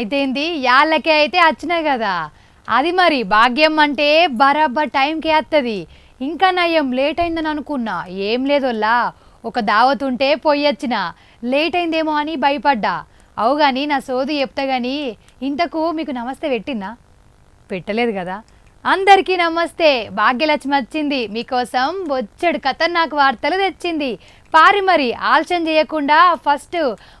అయితేంది? యాళ్ళకే అయితే వచ్చినాయి కదా. అది మరి భాగ్యం అంటే బరాబర్ టైంకి వస్తుంది ఇంకా నయం లేట్ అయిందని అనుకున్నా. ఏం లేదోల్లా. ఒక దావత్ ఉంటే పోయొచ్చిన లేట్ అయిందేమో అని భయపడ్డా. అవు కానీ నా సోది చెప్తా కానీ ఇంతకు మీకు నమస్తే పెట్టిందా? పెట్టలేదు కదా. అందరికీ నమస్తే. భాగ్యలక్ష్మి వచ్చింది. మీకోసం బొచ్చడు ఖతర్నాక్ వార్తలు తెచ్చింది. పారి మరి ఆలస్యం చేయకుండా ఫస్ట్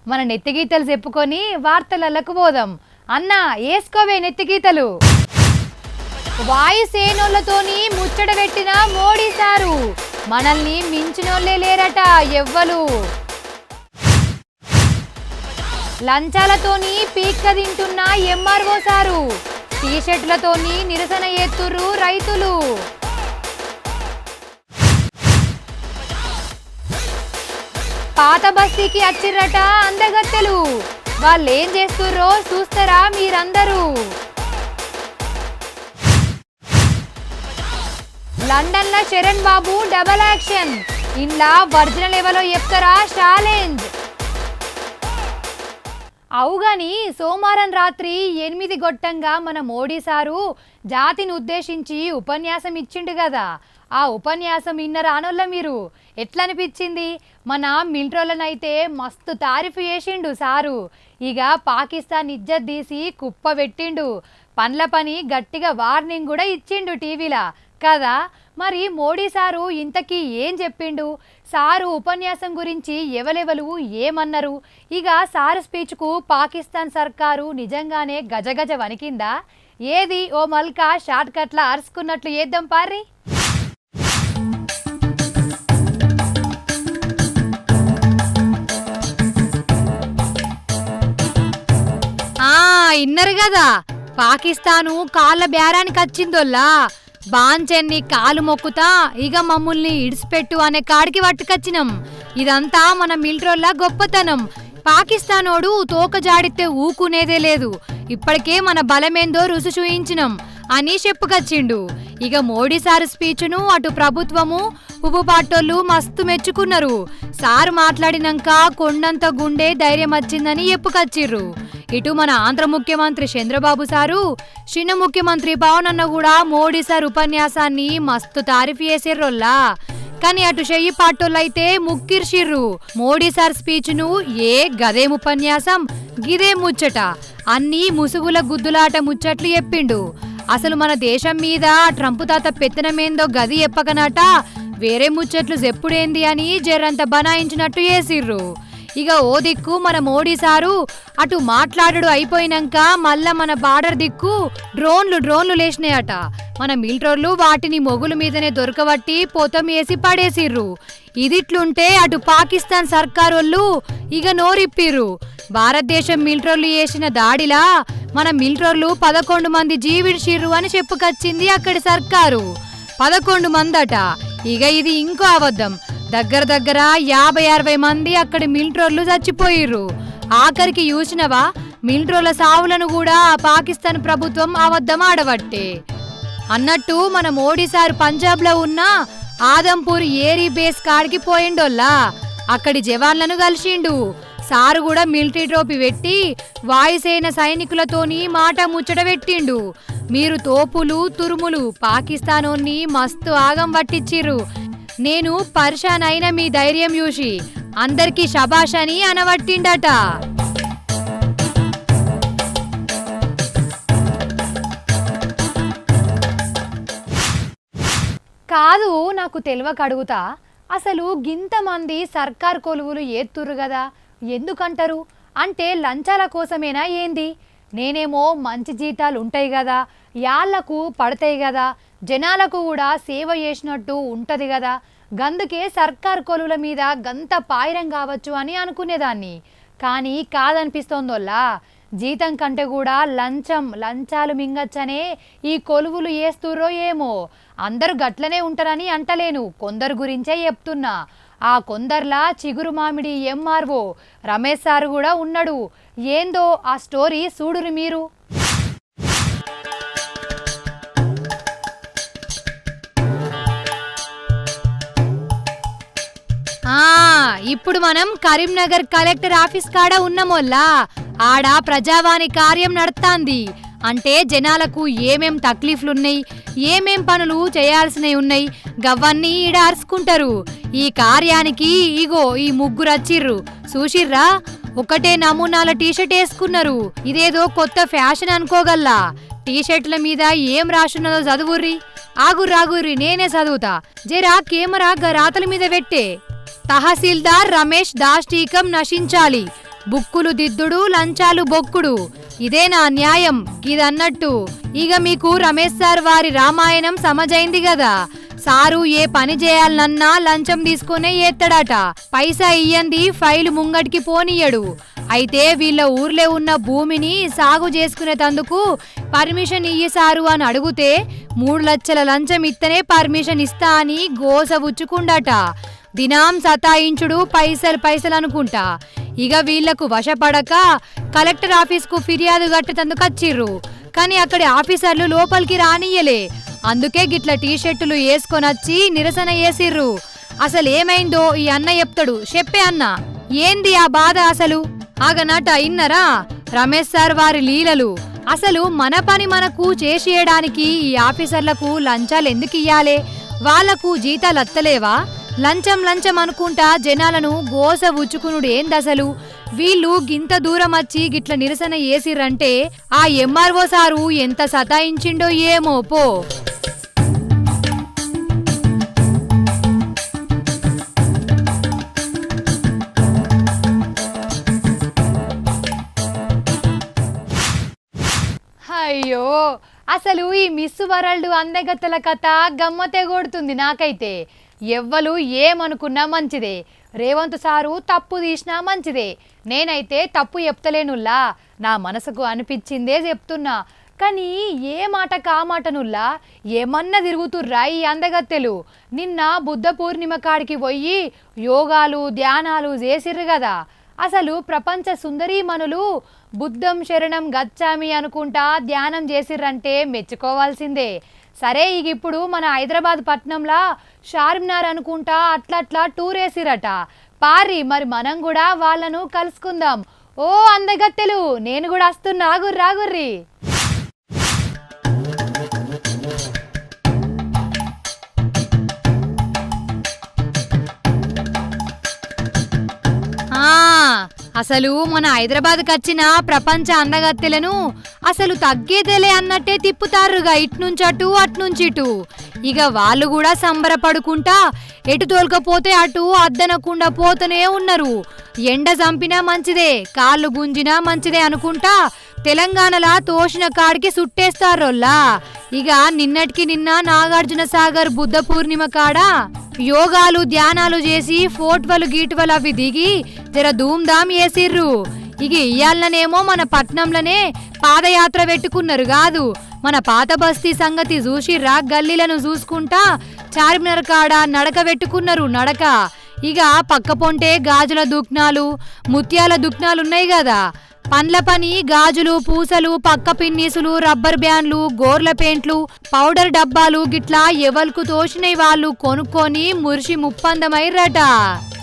మన నెత్తిగీతలు చెప్పుకొని వార్తలకు పోదాం. అన్న వేసుకోవే నెత్తిగీతలు. వాయుసేనోళ్ళతోని ముచ్చట పెట్టిన మోడీ సారు. మనల్ని మించినోళ్ళే లేరట ఎవ్వలు. లంచాలతోని పీక్క తింటున్న ఎంఆర్ఓ సారు. టీ షర్ట్లతోని నిరసన ఎత్తురు రైతులు. పాత బస్తీకి వచ్చిర్రట అందగత్తెలు. వాళ్ళేం చేస్తుర్రో చూస్తారా మీరందరూ. లండన్లో చరణ్ బాబు డబల్ యాక్షన్. ఇంట్లో ఒరిజినల్ ఎవరో చెప్తారా ఛాలెంజ్. అవుగాని సోమవారం రాత్రి ఎనిమిది గొట్టంగా మన మోడీ సారు జాతిని ఉద్దేశించి ఉపన్యాసం ఇచ్చిండు కదా ఆ ఉపన్యాసం ఇన్న రానోళ్ళ మీరు ఎట్లా అనిపించింది మన మిల్ట్రోలనైతే మస్తు తారీఫ్ చేసిండు సారు. ఇక పాకిస్తాన్ ఇజ్జత్ తీసి కుప్ప పెట్టిండు. పనుల పని గట్టిగా వార్నింగ్ కూడా ఇచ్చిండు టీవీలా. కదా? మరి మోడీ సారు ఇంతకీ ఏం చెప్పిండు? సారు ఉపన్యాసం గురించి ఎవలెవలు ఏమన్నారు? ఇక సారు స్పీచ్కు పాకిస్తాన్ సర్కారు నిజంగానే గజగజ వణికిందా? ఏది ఓ మల్కా షార్ట్ కట్లా అరుచుకున్నట్లు ఏద్దాం పారి ఇన్నరు కదా పాకిస్తాను కాళ్ళ బేరానికి వచ్చిందోల్లా బాంచెన్ని కాలు మొక్కుతా ఇక మమ్మల్ని ఇడిసిపెట్టు అనే కాడికి పట్టుకొచ్చినాం. ఇదంతా మన మిల్ట్రోల్ల గొప్పతనం. పాకిస్తానోడు తోక జాడితే ఊకునేదే లేదు. ఇప్పటికే మన బలమేందో రుచి చూయించినాం. అని చెప్పుకొచ్చిండు. ఇక మోడీ సార్ స్పీచ్ను అటు ప్రభుత్వము ఉప్పు పాటోళ్ళు మస్తు మెచ్చుకున్నారు. సారు మాట్లాడినాక కొండంత గుండె ధైర్యం వచ్చిందని చెప్పుకొచ్చిర్రు. ఇటు మన ఆంధ్ర ముఖ్యమంత్రి చంద్రబాబు సారు చిన్న ముఖ్యమంత్రి పవన్ అన్న కూడా మోడీ సార్ ఉపన్యాసాన్ని మస్తు తారీఫ్ చేసిర్రోల్లా కానీ అటు చెయ్యి పాటోళ్ళైతే ముక్కిర్షిర్రు మోడీ సార్ స్పీచ్ను ఏ గదేం ఉపన్యాసం గిదే ముచ్చట. అన్నీ ముసుగుల గుద్దులాట ముచ్చట్లు చెప్పిండు. అసలు మన దేశం మీద ట్రంప్ తాత పెత్తనమేందో గది ఎప్పకనట? వేరే ముచ్చట్లు చెప్పుడేంది అని జర్రంత బనాయించినట్టు వేసిర్రు ఇక ఓ దిక్కు మన మోడీ సారు అటు మాట్లాడడు అయిపోయినాక మళ్ళా మన బార్డర్ దిక్కు డ్రోన్లు డ్రోన్లు లేచినాయట. మన మిలిటరోళ్ళు వాటిని మొగుల మీదనే దొరకబట్టి పొతం వేసి పడేసిర్రు. ఇదిట్లుంటే అటు పాకిస్తాన్ సర్కారోళ్ళు ఇక నోరిప్పిర్రు. భారతదేశం మిలిటరీలు చేసిన దాడిలా మన మిలిటరీలు పదకొండు మంది జీవించిర్రు అని చెప్పుకొచ్చింది అక్కడి సర్కారు. పదకొండు మందట. ఇక ఇది ఇంకో అబద్ధం. దగ్గర దగ్గర యాభై అరవై మంది అక్కడి మిలిటరీలు చచ్చిపోయిర్రు. ఆఖరికి చూసినవా? మిలిటరీల సావులను కూడా ఆ పాకిస్తాన్ ప్రభుత్వం అబద్ధం ఆడబట్టే. అన్నట్టు మన మోడీ సార్ పంజాబ్లో ఉన్న ఆదంపూర్ ఏరీ బేస్ కాడికి పోయిండోల్లా. అక్కడి జవాన్లను కలిసిండు. సారు కూడా మిలిటరీ ట్రోపీ పెట్టి వాయుసేన సైనికులతోని మాట ముచ్చట పెట్టిండు. మీరు తోపులు తురుములు పాకిస్తానోన్ని మస్తు ఆగం పట్టించిర్రు నేను పరిశాన్ అయిన మీ ధైర్యం చూసి అందరికీ శబాష్ అని అనవట్టిండట కాదు నాకు తెలియక అడుగుతా. అసలు గింతమంది సర్కార్ కొలువులు ఏత్తురు కదా ఎందుకంటారు? అంటే లంచాల కోసమేనా ఏంది? నేనేమో మంచి జీతాలు ఉంటాయి కదా యాళ్ళకు పడతాయి కదా జనాలకు కూడా సేవ చేసినట్టు ఉంటుంది కదా గందుకే సర్కార్ కొలువుల మీద గంత పాయిరం కావచ్చు అని అనుకునేదాన్ని. కానీ కాదనిపిస్తోందోల్లా. జీతం కంటే కూడా లంచం లంచాలు మింగచ్చనే ఈ కొలువులు వేస్తుర్రో ఏమో. అందరు గట్లనే ఉంటారని అంటలేను. కొందరు గురించే చెప్తున్నా. ఆ కొందర్లా చిగురు మామిడి ఎంఆర్ఓ రమేష్ సార్ కూడా ఉన్నాడు. ఏందో ఆ స్టోరీ చూడురు మీరు? ఇప్పుడు మనం కరీంనగర్ కలెక్టర్ ఆఫీస్ కాడ ఉన్నామోల్లా. ఆడ ప్రజావాణి కార్యం నడుస్తాంది అంటే జనాలకు ఏమేం తక్లీఫ్లున్నాయి? ఏమేం పనులు చేయాల్సినవి ఉన్నాయి? గవ్వన్నీ ఈడ అరుచుకుంటారు ఈ కార్యానికి ఇగో ఈ ముగ్గురు వచ్చిర్రు. చూసిర్రా? ఒకటే నమూనాల టీషర్ట్ వేసుకున్నారు. ఇదేదో కొత్త ఫ్యాషన్ అనుకోగల్లా. టీషర్ట్ల మీద ఏం రాసున్నదో చదువుర్రి. ఆగుర్రి ఆగుర్రి నేనే చదువుతా. జరా కెమెరా గా రాతల మీద పెట్టే. తహసీల్దార్ రమేష్ దాష్టీకం నశించాలి. బుక్కులు దిద్దుడు లంచాలు బొక్కుడు. ఇదే నా న్యాయం ఇదన్నట్టు. ఇక మీకు రమేష్ సార్ వారి రామాయణం సమజైంది కదా సారు ఏ పని చేయాలనన్నా లంచం తీసుకునే ఏత్తడట. పైసా ఇయ్యంది ఫైలు ముంగటికి పోనీయడు అయితే వీళ్ళ ఊర్లో ఉన్న భూమిని సాగు చేసుకునేటందుకు పర్మిషన్ ఇయ్యి సారు అని అడిగితే మూడు లక్షల లంచం ఇత్తనే పర్మిషన్ ఇస్తా అని గోస ఉచ్చుకుండట. దినాం సతాయించుడు పైసలు పైసలు అనుకుంటా. ఇక వీళ్ళకు వశపడక కలెక్టర్ ఆఫీస్కు ఫిర్యాదు కట్టేందుకు వచ్చిర్రు. కానీ అక్కడి ఆఫీసర్లు లోపలికి రానియలే అందుకే గిట్ల వేసుకొని వేసుకొనొచ్చి నిరసన వేసిర్రు అసలు ఏమైందో ఈ అన్న చెప్తాడు. చెప్పే అన్న ఏంది ఆ బాధ అసలు? ఆగనట ఇన్నరా? రమేష్ సార్ వారి లీలలు. అసలు మన పని మనకు చేసేయడానికి ఈ ఆఫీసర్లకు లంచాలు ఎందుకు ఇయ్యాలే? వాళ్ళకు జీతాలు అత్తలేవా? లంచం లంచం అనుకుంటా జనాలను గోస ఉచ్చుకునుడు ఏందసలు? వీళ్ళు గింత దూరం వచ్చి గిట్ల నిరసన చేసిర్రంటే ఆ ఎంఆర్ఓ సారు ఎంత సతాయించిండో ఏమో పో. అయ్యో అసలు ఈ మిస్ వరల్డ్ అందగత్తల కథ గమ్మతే కొడుతుంది నాకైతే. ఎవ్వలు ఏమనుకున్నా మంచిదే. రేవంత్ సారు తప్పు తీసినా మంచిదే. నేనైతే తప్పు చెప్తలేనుల్లా. నా మనసుకు అనిపించిందే చెప్తున్నా. కానీ ఏ మాట కా మాటనుల్లా? ఏమన్నా తిరుగుతుర్రా ఈ అందగత్తెలు? నిన్న బుద్ధ పూర్ణిమ కాడికి పోయి యోగాలు ధ్యానాలు చేసిర్రు కదా అసలు ప్రపంచ సుందరీమణులు బుద్ధం శరణం గచ్చామి అనుకుంటా ధ్యానం చేసిర్రంటే మెచ్చుకోవాల్సిందే. సరే ఇక ఇప్పుడు మన హైదరాబాద్ పట్నంలా షార్మినార్ అనుకుంటా అట్లా అట్లా టూర్ వేసిరట. పారి మరి మనం కూడా వాళ్ళను కలుసుకుందాం. ఓ అందగత్తెలు నేను కూడా వస్తున్నా. ఆగుర్రి అసలు మన హైదరాబాద్కి వచ్చిన ప్రపంచ అందగత్తెలను అసలు తగ్గేదేలే అన్నట్టే తిప్పుతారుగా ఇట్నుంచటు అటు ఇటు. ఇక వాళ్ళు కూడా సంబరపడుకుంటా ఎటు తోలుకపోతే అటు అద్దనకుండా పోతూనే ఉన్నారు. ఎండ చంపినా మంచిదే కాళ్ళు గుంజినా మంచిదే అనుకుంటా తెలంగాణలా తోషిన కాడికి సుట్టేస్తారోల్లా? ఇక నిన్నటికి నిన్న నాగార్జున సాగర్ బుద్ధ పూర్ణిమ కాడ యోగాలు ధ్యానాలు చేసి ఫోటోలు గీటువలు అవి దిగి జర ధూమ్ధామ్ వేసిర్రు ఇక ఇయ్యాలనేమో మన పట్నంలోనే పాదయాత్ర పెట్టుకున్నారు కాదు. మన పాత బస్తీ సంగతి చూసిర్రా? గల్లీలను చూసుకుంటా చార్మినార్ కాడ నడక పెట్టుకున్నారు నడక. ఇక పక్క పొంటే గాజుల దుక్నాలు ముత్యాల దుక్నాలు ఉన్నాయి కదా పండ్ల పని గాజులు పూసలు పక్క పిన్నీసులు రబ్బర్ బ్యాండ్లు గోర్ల పెయింట్లు పౌడర్ డబ్బాలు గిట్లా ఎవల్కు తోచినవి వాళ్ళు కొనుక్కొని మురిసి ముప్పందమైర్రట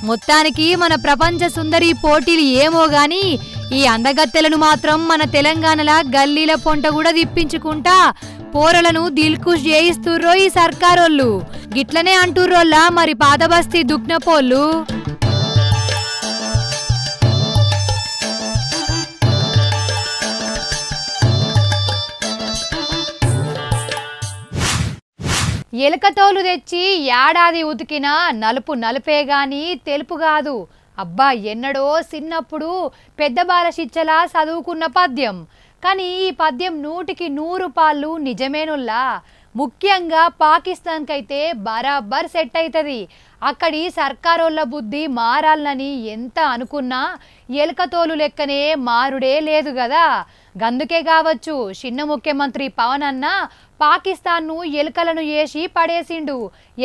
మొత్తానికి మన ప్రపంచ సుందరి పోటీలు ఏమో గాని ఈ అందగత్తెలను మాత్రం మన తెలంగాణల గల్లీల పొంట కూడా తిప్పించుకుంటా పోరలను దిల్కుష్ చేయిస్తుర్రో ఈ సర్కారోళ్ళు. గిట్లనే అంటుర్రోల్లా మరి పాదబస్తీ దుక్నపోళ్ళు. ఎలుకతోలు తెచ్చి ఏడాది ఉతికినా నలుపు నలుపే గాని తెలుపు కాదు అబ్బా ఎన్నడో చిన్నప్పుడు పెద్ద బాలశిచ్చలా చదువుకున్న పద్యం. కానీ ఈ పద్యం నూటికి నూరు పాళ్ళు నిజమేనుల్లా? ముఖ్యంగా పాకిస్తాన్కైతే బరాబర్ సెట్ అవుతుంది అక్కడి సర్కారోళ్ళ బుద్ధి మారాలని ఎంత అనుకున్నా ఎలకతోలు లెక్కనే మారుడే లేదు కదా గందుకే కావచ్చు చిన్న ముఖ్యమంత్రి పవన్ అన్న పాకిస్తాన్ను ఎలుకలను వేసి పడేసిండు.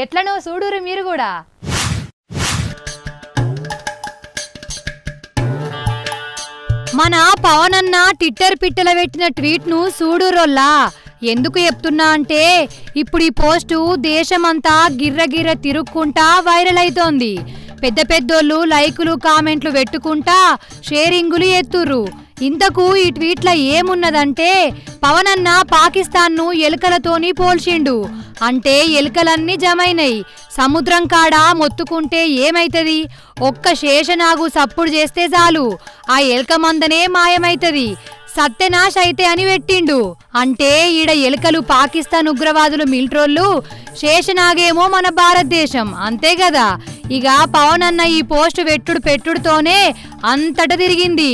ఎట్లనో చూడురు మీరు కూడా మన పవన్ అన్న ట్విట్టర్ పిట్టల పెట్టిన ట్వీట్ను చూడురోల్లా ఎందుకు చెప్తున్నా అంటే ఇప్పుడు ఈ పోస్టు దేశమంతా గిర్రగిర్ర తిరుక్కుంటా వైరల్ అవుతోంది పెద్ద పెద్దోళ్ళు లైకులు కామెంట్లు పెట్టుకుంటా షేరింగులు ఎత్తుర్రు. ఇంతకు ఈ ట్వీట్ల ఏమున్నదంటే పవన్ అన్న పాకిస్తాన్ను ఎలుకలతోని పోల్చిండు. అంటే ఎలుకలన్నీ జమైనయి. సముద్రం కాడ మొత్తుకుంటే ఏమైతది? ఒక్క శేషనాగు సప్పుడు చేస్తే చాలు. ఆ ఎలుక మందనే మాయమైతది. సత్యనాశ్ అయితే అని పెట్టిండు. అంటే ఈడ ఎలుకలు పాకిస్తాన్ ఉగ్రవాదులు మిల్ట్రోళ్ళు శేషనాగేమో మన భారతదేశం అంతే కదా ఇక పవన్ అన్న ఈ పోస్ట్ పెట్టుడు పెట్టుడుతోనే అంతట తిరిగింది.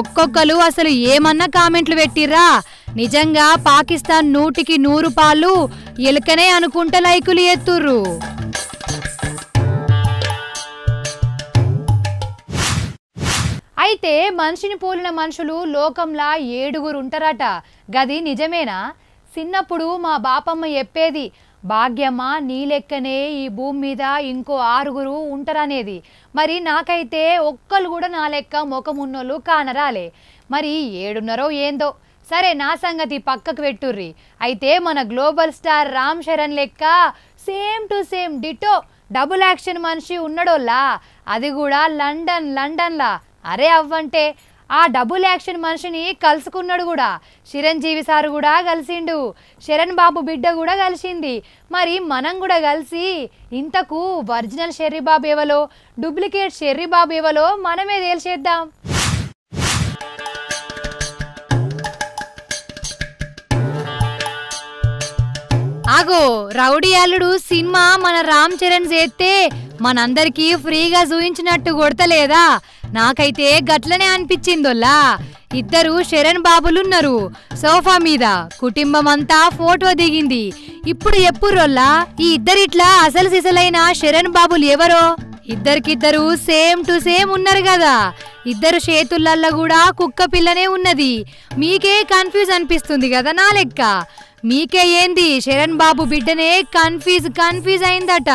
ఒక్కొక్కరు అసలు ఏమన్నా కామెంట్లు పెట్టిర్రా? నిజంగా పాకిస్తాన్ నూటికి నూరు పాళ్ళు ఎలుకనే అనుకుంటా లైకులు ఎత్తుర్రు. అయితే మనిషిని పోలిన మనుషులు లోకంలా ఏడుగురు ఉంటారట. గది నిజమేనా? చిన్నప్పుడు మా బాపమ్మ చెప్పేది భాగ్యమ్మ నీ లెక్కనే ఈ భూమి మీద ఇంకో ఆరుగురు ఉంటారనేది. మరి నాకైతే ఒక్కరు కూడా నా లెక్క ముఖమున్నోళ్ళు కానరాలే. మరి ఏడున్నరో ఏందో? సరే నా సంగతి పక్కకు పెట్టుర్రి. అయితే మన గ్లోబల్ స్టార్ రామ్ చరణ్ లెక్క same to same ditto double action మనిషి ఉన్నాడోలా అది కూడా లండన్ లండన్లా. అరే అవ్వంటే ఆ డబుల్ యాక్షన్ మనిషిని కలుసుకున్నాడు కూడా. చిరంజీవి సార్ కూడా కలిసిండు. శరణ్ బాబు బిడ్డ కూడా కలిసింది. మరి మనం కూడా కలిసి ఇంతకు ఒరిజినల్ షెర్రీబాబు ఎవలో డూప్లికేట్ షెర్రీబాబు ఎవలో మనమే తేల్చేద్దాం. ఆగో రౌడీ అల్లుడు సినిమా మన రామ్ చరణ్ చేస్తే మనందరికీ ఫ్రీగా చూయించినట్టు కొడతలేదా? నాకైతే గట్లనే అనిపించిందోల్లా. ఇద్దరు శరణ్ బాబులున్నారు. సోఫా మీద కుటుంబం అంతా ఫోటో దిగింది. ఇప్పుడు ఎప్పురోల్లా ఈ ఇద్దరిట్లా అసలు సిసలైన శరణ్ బాబులు ఎవరో? ఇద్దరికిద్దరు సేమ్ టు సేమ్ ఉన్నారు కదా ఇద్దరు చేతులల్లో కూడా కుక్క పిల్లనే ఉన్నది. మీకే కన్ఫ్యూజ్ అనిపిస్తుంది కదా నా లెక్క. మీకే ఏంది? శరణ్ బాబు బిడ్డనే కన్ఫ్యూజ్ కన్ఫ్యూజ్ అయిందట.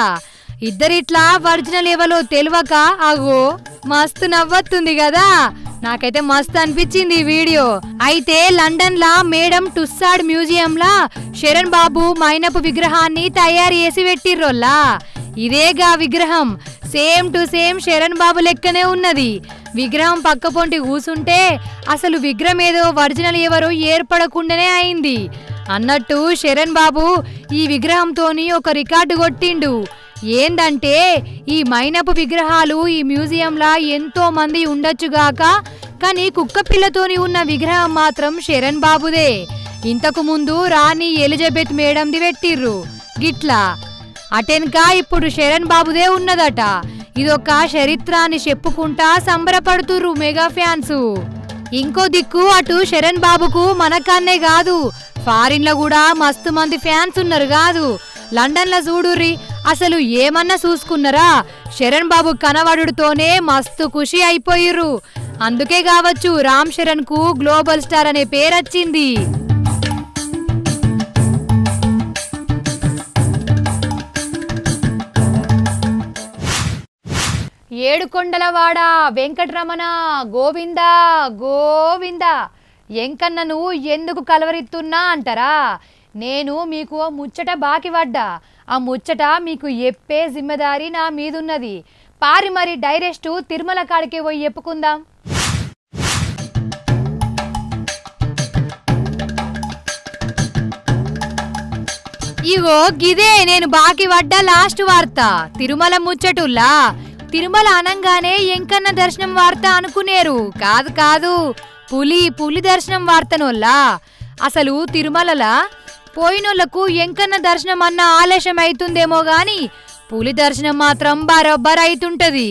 ఇద్దరిట్లా ఒరిజినల్ ఎవలో తెలియక అగో మస్తు నవ్వొస్తుంది కదా నాకైతే మస్తు అనిపించింది ఈ వీడియో. అయితే లండన్ లా మేడం టుస్సాడ్ మ్యూజియం లా శరణ్ బాబు మైనపు విగ్రహాన్ని తయారు చేసి పెట్టిర్రోల్లా. ఇదేగా విగ్రహం. Same to same Charan Babu లెక్కనే ఉన్నది. విగ్రహం పక్క పొంటి కూసుంటే అసలు విగ్రహం ఏదో ఒరిజినల్ ఎవరో ఏర్పడకుండానే అయింది. అన్నట్టు శరణ్ బాబు ఈ విగ్రహంతోని ఒక రికార్డు కొట్టిండు. ఏందంటే ఈ మైనపు విగ్రహాలు ఈ మ్యూజియంలా ఎంతో మంది ఉండొచ్చుగాక కానీ కుక్క పిల్లతోని ఉన్న విగ్రహం మాత్రం శరణ్ బాబుదే. ఇంతకు ముందు రాణి ఎలిజబెత్ మేడంది పెట్టిర్రు గిట్లా. అటెన్కా ఇప్పుడు శరణ్ బాబుదే ఉన్నదట. ఇదొక చరిత్రాన్ని చెప్పుకుంటా సంబరపడుతుర్రు మెగా ఫ్యాన్స్. ఇంకో దిక్కు అటు శరణ్ బాబుకు మనకన్నే కాదు. ఫారిన్లో కూడా మస్తు మంది ఫ్యాన్స్ ఉన్నారు కాదు. లండన్లో చూడుర్రి అసలు ఏమన్నా చూసుకున్నారా? శరణ్ బాబు కనవడుతోనే మస్తు ఖుషి అయిపోయిర్రు. అందుకే కావచ్చు రామ్ శరణ్కు గ్లోబల్ స్టార్ అనే పేరొచ్చింది. ఏడుకొండలవాడ వెంకటరమణ గోవింద గోవింద ఎంకన్న నువ్వు ఎందుకు కలవరిస్తున్నా అంటారా? నేను మీకు ఓ ముచ్చట బాకి పడ్డా ఆ ముచ్చట మీకు ఎప్పే జిమ్మెదారి నా మీదున్నది. పారి మరి డైరెస్టు తిరుమల కాడికి పోయి చెప్పుకుందాం ఇగో గిదే నేను బాకి పడ్డా లాస్ట్ వార్త. తిరుమల ముచ్చటుల్లా. తిరుమల అనంగానే ఎంకన్న దర్శనం వార్త అనుకునేరు. కాదు కాదు పులి పులి దర్శనం వార్తనోల్లా. అసలు తిరుమలలా పోయినోళ్ళకు ఎంకన్న దర్శనం అన్న ఆలస్యం అవుతుందేమో గాని పులి దర్శనం మాత్రం బరబ్బర్ అవుతుంటది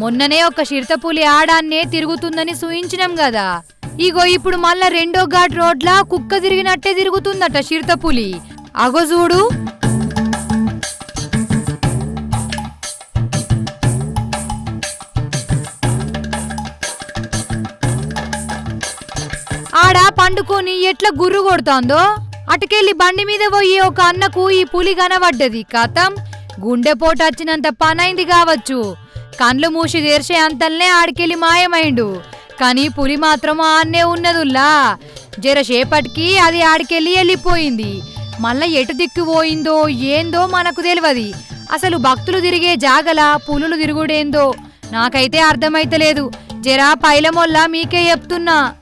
మొన్ననే ఒక చిరుత పులి ఆడాన్నే తిరుగుతుందని సూయించినాం కదా ఇగో ఇప్పుడు మళ్ళా రెండో ఘాట్ రోడ్లా కుక్క తిరిగినట్టే తిరుగుతుందట చిరుత పులి. అగో చూడు. ఆడ పండుకొని ఎట్లా గుర్రు కొడుతోందో? అటుకెళ్ళి బండి మీద పోయి ఒక అన్నకు ఈ పులి కనబడ్డది. కథం? గుండెపోటు వచ్చినంత పనైంది కావచ్చు. కండ్లు మూసి తెరిచే అంతల్నే ఆడికెళ్ళి మాయమైండు. కానీ పులి మాత్రం ఆన్నే ఉన్నదుల్లా. జరసేపటికి అది ఆడికెళ్ళి వెళ్ళిపోయింది. మళ్ళా ఎటు దిక్కు పోయిందో ఏందో మనకు తెలియదు అసలు భక్తులు తిరిగే జాగల పులులు తిరుగుడేందో నాకైతే అర్థమైతలేదు. జరా పైలమొల్ల మీకే చెప్తున్నా.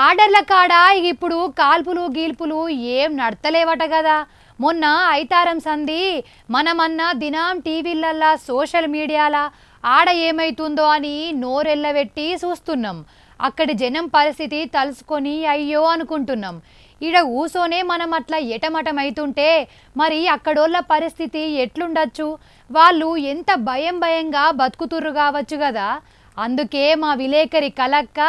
బార్డర్ల కాడ? ఇప్పుడు కాల్పులు గీల్పులు ఏం నడతలేవట కదా మొన్న ఐతారం సంధి మనమన్నా దినం టీవీలల్లా సోషల్ మీడియాలా ఆడ ఏమైతుందో అని నోరెల్లబెట్టి చూస్తున్నాం అక్కడి జనం పరిస్థితి తలుసుకొని అయ్యో అనుకుంటున్నాం. ఈడ ఊసోనే మనం అట్లా ఎటమటమైతుంటే మరి అక్కడోళ్ళ పరిస్థితి ఎట్లుండొచ్చు? వాళ్ళు ఎంత భయం భయంగా బతుకుతుర్రు కావచ్చు కదా అందుకే మా విలేకరి కలక్క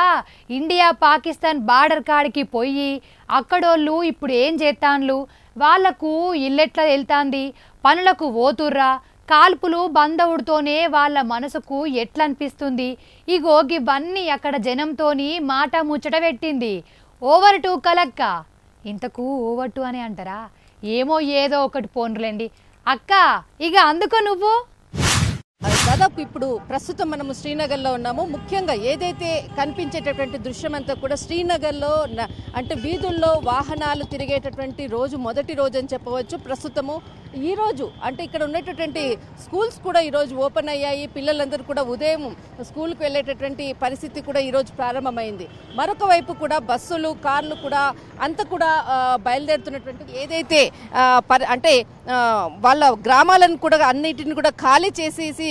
ఇండియా పాకిస్తాన్ బార్డర్ కాడికి పోయి అక్కడోళ్ళు ఇప్పుడు ఏం చేస్తాన్లు వాళ్ళకు ఇల్లెట్లా వెళ్తాంది? పనులకు పోతుర్రా కాల్పులు బందవుడితోనే వాళ్ళ మనసుకు ఎట్లా అనిపిస్తుంది ఇగో ఇవన్నీ అక్కడ జనంతోని మాట ముచ్చట పెట్టింది. ఓవర్ టూ కలక్క. ఇంతకు ఓవర్ టూ అని అంటారా? ఏమో ఏదో ఒకటి పోన్రులేండి. అక్క ఇక అందుకో నువ్వు? దాదాపు ఇప్పుడు ప్రస్తుతం మనము శ్రీనగర్లో ఉన్నాము. ముఖ్యంగా ఏదైతే కనిపించేటటువంటి దృశ్యం అంతా కూడా శ్రీనగర్లో అంటే వీధుల్లో వాహనాలు తిరిగేటటువంటి రోజు మొదటి రోజు అని చెప్పవచ్చు. ప్రస్తుతము ఈ రోజు అంటే ఇక్కడ ఉన్నటువంటి స్కూల్స్ కూడా ఈరోజు ఓపెన్ అయ్యాయి. పిల్లలందరూ కూడా ఉదయం స్కూల్కి వెళ్ళేటటువంటి పరిస్థితి కూడా ఈరోజు ప్రారంభమైంది. మరొక వైపు కూడా బస్సులు కార్లు కూడా అంత కూడా బయలుదేరుతున్నటువంటి ఏదైతే అంటే వాళ్ళ గ్రామాలను కూడా అన్నిటిని కూడా ఖాళీ చేసేసి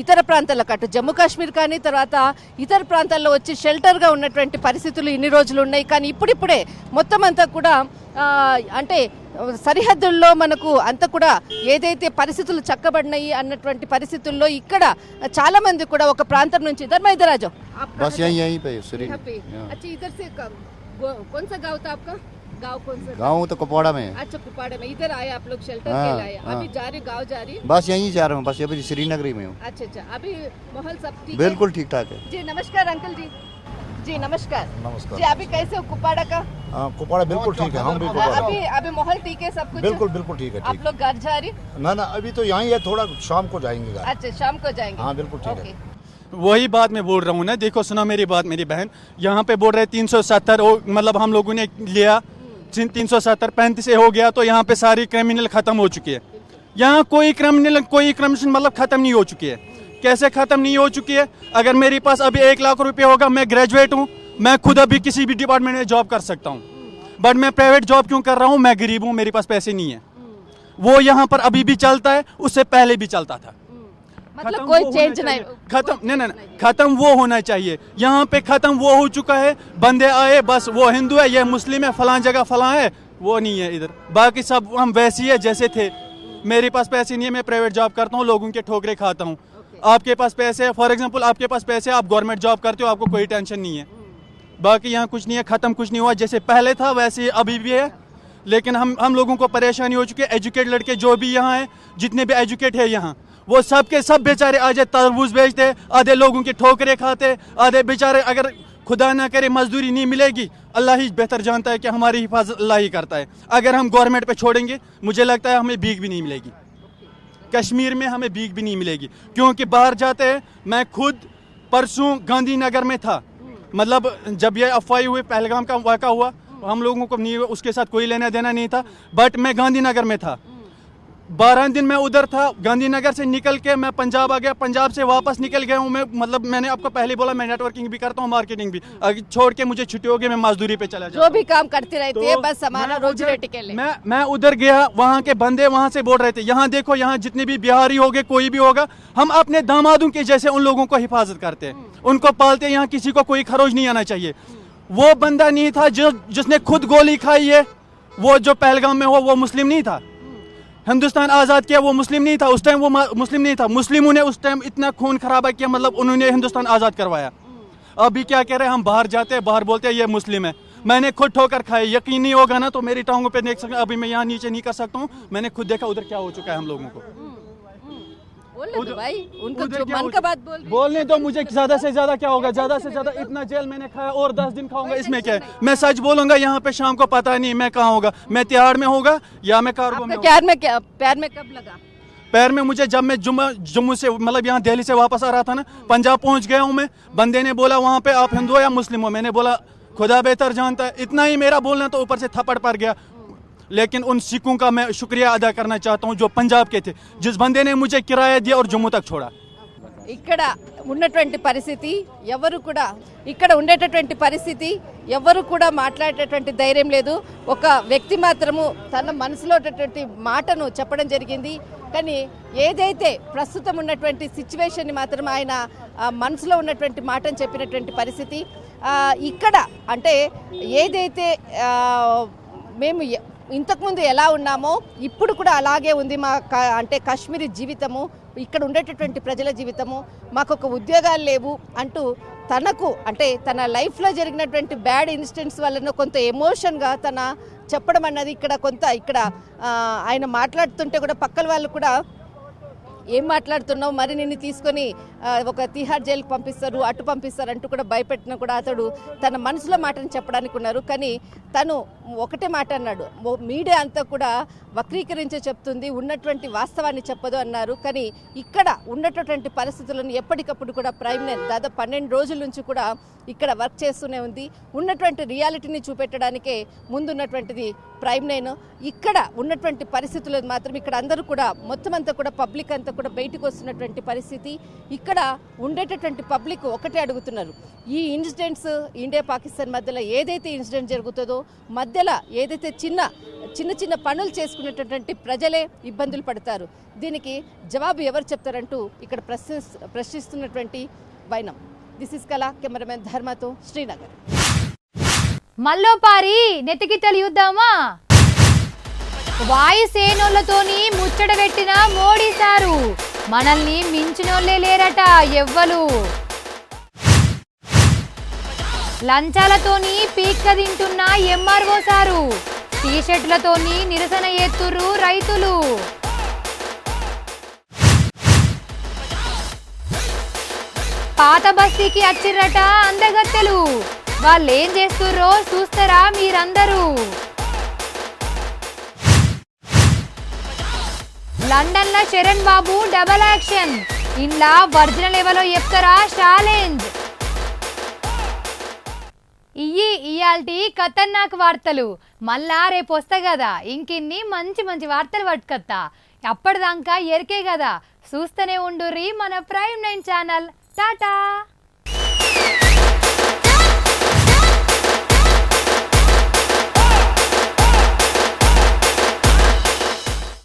ఇతర ప్రాంతాలకు అటు జమ్మూ కాశ్మీర్ కానీ తర్వాత ఇతర ప్రాంతాల్లో వచ్చి షెల్టర్గా ఉన్నటువంటి పరిస్థితులు ఇన్ని రోజులు ఉన్నాయి కానీ ఇప్పుడిప్పుడే మొత్తం అంతా కూడా ఆ, అంటే సరిహద్దుల్లో మనకు అంత కూడా ఏదైతే పరిస్థితులు చక్కబడినాయి అన్నటువంటి పరిస్థితుల్లో ఇక్కడ చాలా మంది కూడా ఒక ప్రాంతం నుంచి ధర్మ ఇద్దరాజు बस यहीं यहीं पे श्री अच्छा इधर से कौन सा गाँव था आपका गाँव कौन सा गाँव तो कुपवाड़ा में। अच्छा कुपवाड़ा में। इधर आए आप लोग शेल्टर हाँ, के लाए हाँ। अभी जा रहे गाँव जा रही बस यहीं जा रहा हूँ बस अभी श्रीनगर में हूँ। अच्छा अच्छा। अभी माहौल सब ठीक बिल्कुल ठीक ठाक है। है जी नमस्कार अंकल जी। जी नमस्कार। नमस्कार। जी अभी कैसे हो कुपाड़ा का? हाँ, कुपवाड़ा बिल्कुल ठीक है हम भी अभी अभी माहौल ठीक है सब कुछ? बिल्कुल बिल्कुल ठीक है आप लोग घर जा रही? ना ना अभी तो यहीं है थोड़ा शाम को जाएँगे अच्छा शाम को जाएँगे। हाँ बिल्कुल ठीक है। वही बात मैं बोल रहा हूँ ना देखो सुना मेरी बात मेरी बहन। यहाँ पे बोल रहे तीन सौ सत्तर मतलब हम लोगों ने लिया तीन सौ सत्तर पैंतीस से हो गया तो यहाँ पे सारी क्रिमिनल खत्म हो चुकी है। यहाँ कोई क्रिमिनल कोई क्रिमिनल मतलब खत्म नहीं हो चुकी है। कैसे खत्म नहीं हो चुकी है? अगर मेरे पास अभी एक लाख रुपये होगा, मैं ग्रेजुएट हूँ, मैं खुद अभी किसी भी डिपार्टमेंट में जॉब कर सकता हूँ। बट मैं प्राइवेट जॉब क्यों कर रहा हूँ? मैं गरीब हूँ, मेरे पास पैसे नहीं है। वो यहाँ पर अभी भी चलता है, उससे पहले भी चलता था। मतलब कोई चेंज नहीं। खत्म नहीं नहीं खत्म वो होना चाहिए। यहाँ पे खत्म वो हो चुका है बंदे आए बस वो हिंदू है ये मुस्लिम है फलां जगह फलां है वो नहीं है इधर। बाकी सब हम वैसे ही है जैसे थे। मेरे पास पैसे नहीं है मैं प्राइवेट जॉब करता हूँ लोगों के ठोकरे खाता हूँ। आपके पास पैसे है फॉर एग्ज़ाम्पल आपके पास पैसे आप गवर्नमेंट जॉब करते हो आपको कोई टेंशन नहीं है। बाकी यहाँ कुछ नहीं है खत्म कुछ नहीं हुआ जैसे पहले था वैसे अभी भी है। लेकिन हम हम लोगों को परेशानी हो चुकी है एजुकेट लड़के जो भी यहाँ हैं जितने भी एजुकेट है यहाँ वो सब के सब बेचारे आज तरबूज बेचते, आधे लोगों के ठोकरे खाते, आधे बेचारे अगर खुदा ना करे, मजदूरी नहीं मिलेगी। अल्लाह ही बेहतर जानता है कि हमारी हिफाजत अल्लाह ही करता है। अगर हम गवर्नमेंट पे छोड़ेंगे, मुझे लगता है हमें भीख भी नहीं मिलेगी। कश्मीर में हमें भीख भी नहीं मिलेगी। क्योंकि बाहर जाते हैं, मैं खुद परसों गांधीनगर में था। मतलब जब ये अफवाही हुई, पहलगाम का वाक़ा हुआ, हम लोगों को नहीं, उसके साथ कोई लेना देना नहीं था। बट मैं गांधीनगर में था। बारह दिन मैं उधर था गांधीनगर से निकल के मैं पंजाब आ गया। पंजाब से वापस निकल गया हूँ मैं। मतलब मैंने आपको पहले बोला मैं नेटवर्किंग भी करता हूँ मार्केटिंग भी। छोड़ के मुझे छुट्टी होगी मैं मजदूरी पे चला जाता जो भी काम करते रहते हैं तो बस हमारा रोजी रोटी के लिए। मैं मैं उधर गया वहाँ के बंदे वहाँ से बोल रहे थे यहाँ देखो यहाँ जितने भी बिहारी होंगे कोई भी होगा हम अपने दामादों के जैसे उन लोगों को हिफाजत करते हैं। उनको पालते यहाँ किसी को कोई खरोज नहीं आना चाहिए। वो बंदा नहीं था जो जिसने खुद गोली खाई है वो जो पहलगाम में हो वो मुस्लिम नहीं था। हिंदुस्तान आज़ाद किया, वो मुस्लिम नहीं था, उस टाइम वो मुस्लिम नहीं था। मुस्लिमों ने उस टाइम इतना खून खराबा किया मतलब उन्होंने हिंदुस्तान आज़ाद करवाया। अभी क्या कह रहे हैं, हम बाहर जाते हैं, बाहर बोलते हैं, ये मुस्लिम है। मैंने खुद ठोकर खाई, यकीन नहीं होगा ना तो मेरी टांगों पे देख सकते अभी मैं यहाँ नीचे नहीं कर सकता हूँ। मैंने खुद देखा, उधर क्या हो चुका है हम लोगों को। बोल भाई उनको जो मन का बात बोल बोलने दो मुझे ज़्यादा से ज़्यादा क्या होगा? ज़्यादा से ज़्यादा इतना जेल मैंने खाया और दस दिन खाऊँगा इसमें क्या है? मैं सच बोलूँगा यहाँ पे शाम को पता नहीं मैं कहाँ होगा। मैं तिहाड़ में होगा या मैं कार्गो में। प्यार में क्या प्यार में कब लगा? पैर में मुझे जब मैं जम्मू जम्मू से मतलब यहाँ दिल्ली से वापस आ रहा था ना पंजाब पहुँच गया हूँ मैं। बंदे ने बोला वहाँ पे आप हिंदू हो या मुस्लिम हो? मैंने बोला खुदा बेहतर जानता है। इतना ही मेरा बोलना तो ऊपर से थप्पड़ पड़ गया। लेकिन उन सिखों का मैं शुक्रिया अदा करना चाहता हूँ जो पंजाब के थे जिस बंदे ने मुझे किराया दिया और जम्मू तक छोड़ा ఇక్కడ ఉన్నటువంటి పరిస్థితి ఎవరు కూడా ఇక్కడ ఉండేటటువంటి పరిస్థితి ఎవ్వరు కూడా మాట్లాడేటటువంటి ధైర్యం లేదు ఒక వ్యక్తి మాత్రము తన మనసులో ఉన్నటువంటి మాటను చెప్పడం జరిగింది కానీ ఏదైతే ప్రస్తుతం ఉన్నటువంటి సిచ్యువేషన్ని మాత్రం ఆయన ఆ, మనసులో ఉన్నటువంటి మాటను చెప్పినటువంటి పరిస్థితి ఆ, ఇక్కడ అంటే ఏదైతే ఆ, మేము ఎ- ఇంతకుముందు ఎలా ఉన్నామో ఇప్పుడు కూడా అలాగే ఉంది మా అంటే కాశ్మీరీ జీవితము ఇక్కడ ఉండేటటువంటి ప్రజల జీవితము మాకు ఒక ఉద్యోగాలు లేవు అంటూ తనకు అంటే తన లైఫ్లో జరిగినటువంటి బ్యాడ్ ఇన్సిడెంట్స్ వలన కొంత ఎమోషన్గా తన చెప్పడం అన్నది ఇక్కడ కొంత ఇక్కడ ఆయన మాట్లాడుతుంటే కూడా పక్కల వాళ్ళు కూడా ఏం మాట్లాడుతున్నావు? మరి నిన్ను తీసుకొని ఒక తిహార్ జైలుకి పంపిస్తారు అటు పంపిస్తారు అంటూ కూడా భయపెట్టినా కూడా అతడు తన మనసులో మాటను చెప్పడానికి ఉన్నారు. కానీ తను ఒకటే మాట అన్నాడు. మీడియా అంతా కూడా వక్రీకరించే చెప్తుంది ఉన్నటువంటి వాస్తవాన్ని చెప్పదు అన్నారు. కానీ ఇక్కడ ఉన్నటువంటి పరిస్థితులను ఎప్పటికప్పుడు కూడా ప్రైమ్ దాదాపు పన్నెండు రోజుల నుంచి కూడా ఇక్కడ వర్క్ చేస్తూనే ఉంది. ఉన్నటువంటి రియాలిటీని చూపెట్టడానికే ముందున్నటువంటిది ప్రైమ్ నైన్. ఇక్కడ ఉన్నటువంటి పరిస్థితులు మాత్రం ఇక్కడ అందరూ కూడా మొత్తం అంతా కూడా పబ్లిక్ అంతా కూడా బయటకు వస్తున్నటువంటి పరిస్థితి. ఇక్కడ ఉండేటటువంటి పబ్లిక్ ఒకటే అడుగుతున్నారు. ఈ ఇన్సిడెంట్స్ ఇండియా పాకిస్తాన్ మధ్యలో ఏదైతే ఇన్సిడెంట్ జరుగుతుందో మధ్యలో ఏదైతే చిన్న చిన్న చిన్న పనులు చేసుకునేటటువంటి ప్రజలే ఇబ్బందులు పడతారు. దీనికి జవాబు ఎవరు చెప్తారంటూ ఇక్కడ ప్రశ్న ప్రశ్నిస్తున్నటువంటి వైనం. దిస్ ఇస్ కళా కెమెరామెన్ ధర్మతో శ్రీనగర్. మల్లోపారి నెతికి తెలియుద్దామా వాయుసేనోళ్ళతోని ముచ్చట పెట్టిన మోడీ సారు మనల్ని మించినోళ్ళే లేరట ఎవ్వలు. లంచాలతోని పీక్క తింటున్న ఎంఆర్ఓ సారు. టీషర్ట్లతోని నిరసన ఎత్తుర్రు రైతులు. పాత బస్తీకి వచ్చిర్రట అందగత్తెలు. వాళ్ళేం చేస్తుర్రో చూస్తారా మీరందరూ. లండన్లో బాబు డబల్ యాక్షన్ ఇండ్లా ఒరిజినల్ ఎవరో చెప్తారా? ఛాలెంజ్ ఇయ్యి ఇయాల్టి ఖతర్నాక్ వార్తలు. మళ్ళా రేపు వస్తా కదా. ఇంకిన్ని మంచి మంచి వార్తలు పట్టుకొత్తా. అప్పటిదాకా ఎరికే కదా. చూస్తూనే ఉండుర్రి మన ప్రైమ్ నైన్ ఛానల్ టాటా.